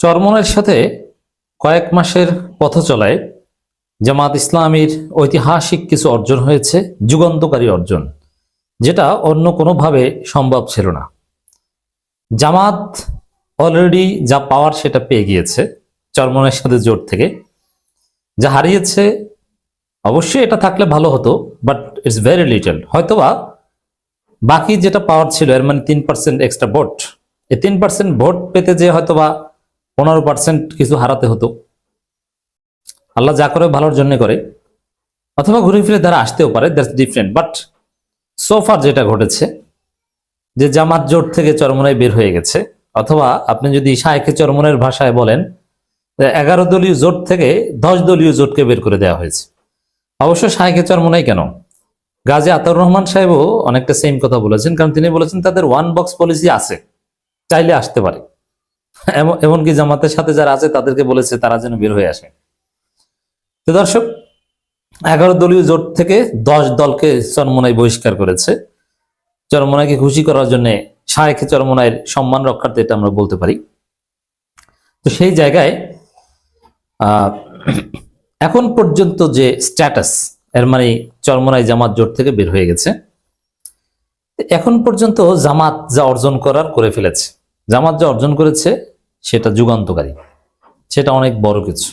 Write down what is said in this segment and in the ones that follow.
চরমনের সাথে কয়েক মাসের পথ চলায় জামাত ইসলামীর ঐতিহাসিক কিছু অর্জন হয়েছে, যুগান্তকারী অর্জন, যেটা অন্য কোনোভাবে সম্ভব ছিল না। জামাত অলরেডি যা পাওয়ার সেটা পেয়ে গিয়েছে চরমনের সাথে জোট থেকে। যা হারিয়েছে, অবশ্যই এটা থাকলে ভালো হতো বাট ইটস ভেরি লিটল হয়তোবা বাকি যেটা পাওয়ার ছিল, এর মানে তিন পার্সেন্ট এক্সট্রা ভোট এই তিন পার্সেন্ট ভোট পেতে যে হয়তোবা পনেরো পার্সেন্ট কিছু হারাতে হতো। আল্লাহ যা করে ভালোর জন্য করে। অথবা ঘুরে ফিরে তারা আসতেও পারে দ্যাটস ডিফারেন্ট বাট সোফার যেটা ঘটেছে, যে জামাত জোট থেকে চরমনায় বের হয়ে গেছে, অথবা আপনি যদি শায়েখে চরমনের ভাষায় বলেন এগারো দলীয় জোট থেকে দশ দলীয় জোটকে বের করে দেওয়া হয়েছে। অবশ্য শায়েখে চরমনাই কেন? গাজী আতাউর রহমান সাহেবও অনেকটা সেম কথা বলেছেন, কারণ তিনি বলেছেন তাদের ওয়ান বক্স পলিসি আছে, চাইলে আসতে পারে। এমনকি জামাতের সাথে যারা আছে, তাদেরকে বলেছে তারা যেন বের হয়ে আসে। তো দর্শক, এগারো দলীয় জোট থেকে দশ দলকে চরমনাই বহিষ্কার করেছে। চরমনাইকে খুশি করার জন্য শায়েখে চরমনাইয়ের সম্মান রক্ষার্থে এটা আমরা বলতে পারি। তো সেই জায়গায় এখন পর্যন্ত যে স্ট্যাটাস, এর মানে চরমনাই জামাত জোট থেকে বের হয়ে গেছে। এখন পর্যন্ত জামাত যা অর্জন করার করে ফেলেছে। জামাত যা অর্জন করেছে, সেটা যুগান্তকারী। সেটা অনেক বড় কিছু।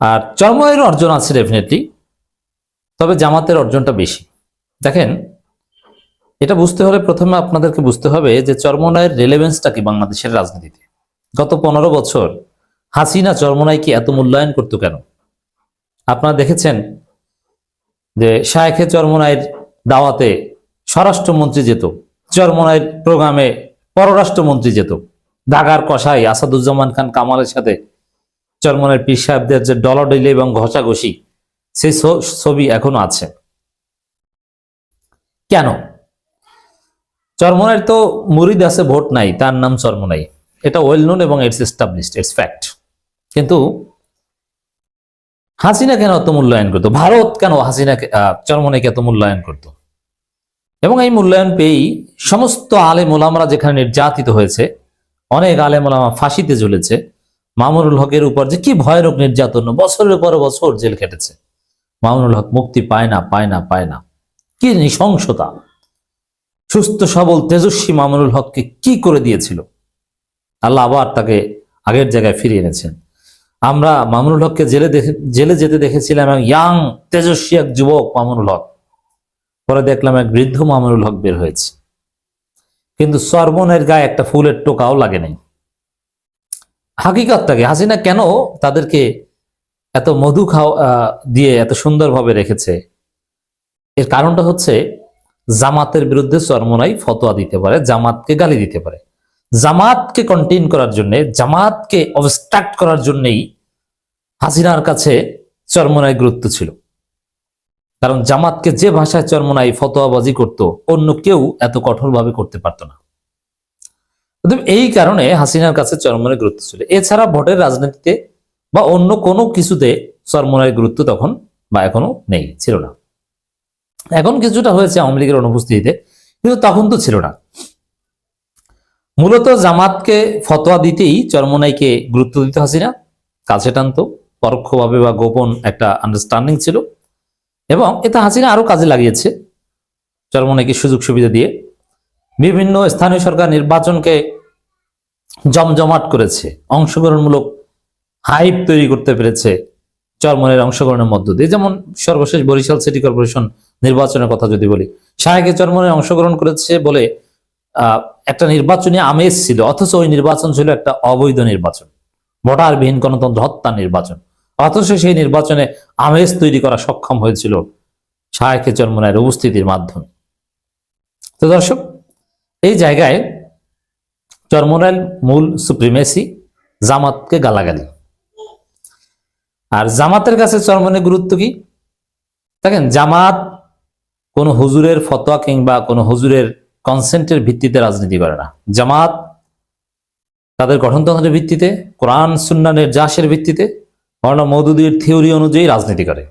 আর চরমনাইয়ের অর্জন আছে ডেফিনেটলি তবে জামাতের অর্জনটা বেশি। দেখেন, এটা বুঝতে হলে প্রথমে আপনাদেরকে বুঝতে হবে যে চরমনাইয়ের রেলেভেন্সটা কি বাংলাদেশের রাজনীতিতে। গত পনেরো বছর হাসিনা চরমনাইকে এত মূল্যায়ন করতো কেন? আপনারা দেখেছেন যে শায়েখে চরমনাইয়ের দাওয়াতে স্বরাষ্ট্রমন্ত্রী যেত। চরমনাইয়ের প্রোগ্রামে পররাষ্ট্রমন্ত্রী যেত। দাগার কষাই আসাদুজ্জামান খান কামালের সাথে চরমনাইয়ের পীর সাহেবদের যে ডলাডলি এবং ঘষাঘষি সেই ছবি এখনও আছে। কেন? চরমনাইয়ের তো মুরিদ আছে ভোট নাই তার নাম চরমনাই। এটা ওয়েল নোন এবং ইটস এস্টাবলিশড ইটস ফ্যাক্ট। কিন্তু হাসিনা কেন এত মূল্যায়ন করতো? ভারত কেন হাসিনাকে আহ, চরমনাইকে এত মূল্যায়ন করতো? এবং এই মূল্যায়ন পেয়েই সমস্ত আলেম ওলামারা যেখানে নির্যাতিত হয়েছে, অনেক আলেম ওলামা ফাঁসিতে ঝুলেছে মামুনুল হকের উপর যে কি ভয়ানক নির্যাতন, বছরের পর বছর জেল খেটেছে। মামুনুল হক মুক্তি পায় না পায় না পায় না। কি নৃশংসতা। সুস্থ, সবল, তেজস্বী মামুনুল হককে কি করে দিয়েছিল? আল্লাহ আবার তাকে আগের জায়গায় ফিরিয়ে এনেছেন। আমরা মামুনুল হককে জেলে জেলে যেতে দেখেছিলাম এক ইয়াং তেজস্বী এক যুবক মামুনুল হক। পরে দেখলাম এক বৃদ্ধ মামুনুল হক বের হয়েছে। কিন্তু সর্বনের গায়ে একটা ফুলের টোকাও লাগে নাই। হাকিকতটাকে হাসিনা কেন তাদেরকে এত মধু খাওয়া দিয়ে এত সুন্দরভাবে রেখেছে? এর কারণটা হচ্ছে জামাতের বিরুদ্ধে চরমনাই ফতোয়া দিতে পারে, জামাতকে গালি দিতে পারে। জামাতকে কন্টেইন করার জন্য, জামাতকে অবস্ট্রাক্ট করার জন্যই হাসিনার কাছে চরমনাই গুরুত্ব ছিল। কারণ জামাতকে যে ভাষায় চরমনাই ফতোয়াবাজি করত, অন্য কেউ এত কঠোরভাবে করতে পারতো না। এই কারণে হাসিনার কাছে চরমনের গুরুত্ব ছিল। এছাড়া ভোটের রাজনীতিতে বা অন্য কোনো কিছুতে চরমনের গুরুত্ব তখন বা এখনও নেই, ছিল না। এখন কিছুটা হয়েছে আওয়ামী লীগের অনুপস্থিতিতে, কিন্তু তখন তো ছিল না। মূলত জামাতকে ফতোয়া দিতেই চরমনাইকে গুরুত্ব দিতে হাসিনা। কাছে টানতো পরোক্ষভাবে বা গোপন একটা আন্ডারস্ট্যান্ডিং ছিল। এবং এটা হাসিনা আরও কাজে লাগিয়েছে। চরমনাইকে সুযোগ সুবিধা দিয়ে বিভিন্ন স্থানীয় সরকার নির্বাচনকে জমজমাট করেছে, অংশগ্রহণমূলক হাইপ তৈরি করতে পেরেছে চরমনের অংশগ্রহণের মধ্য দিয়ে। যেমন সর্বশেষ বরিশাল সিটি কর্পোরেশন নির্বাচনের কথা যদি বলি, শাহেকে চরমনে অংশগ্রহণ করেছে বলে একটা নির্বাচনী আমেজ ছিল, অথচ ওই নির্বাচন ছিল একটা অবৈধ নির্বাচন, ভোটারবিহীন গণতন্ত্র হত্যা নির্বাচন। অথচ সেই নির্বাচনে আমেজ তৈরি করা সক্ষম হয়েছিল শাহেকে চরমনের উপস্থিতির মাধ্যমে। তো দর্শক, এই জায়গায় চরমনাইল মূল সুপ্রিমেসি জামাতকে গালাগালি। আর জামাতের কাছে চরমনের গুরুত্ব কি? দেখেন, জামাত কোন হুজুরের ফতোয়া কিংবা কোন হুজুরের কনসেন্টের ভিত্তিতে রাজনীতি করে না। জামাত তাদের গঠনতন্ত্রের ভিত্তিতে, কোরআন সুন্নানের জাসের ভিত্তিতে বর্ণ মৌদুদির থিওরি অনুযায়ী রাজনীতি করে।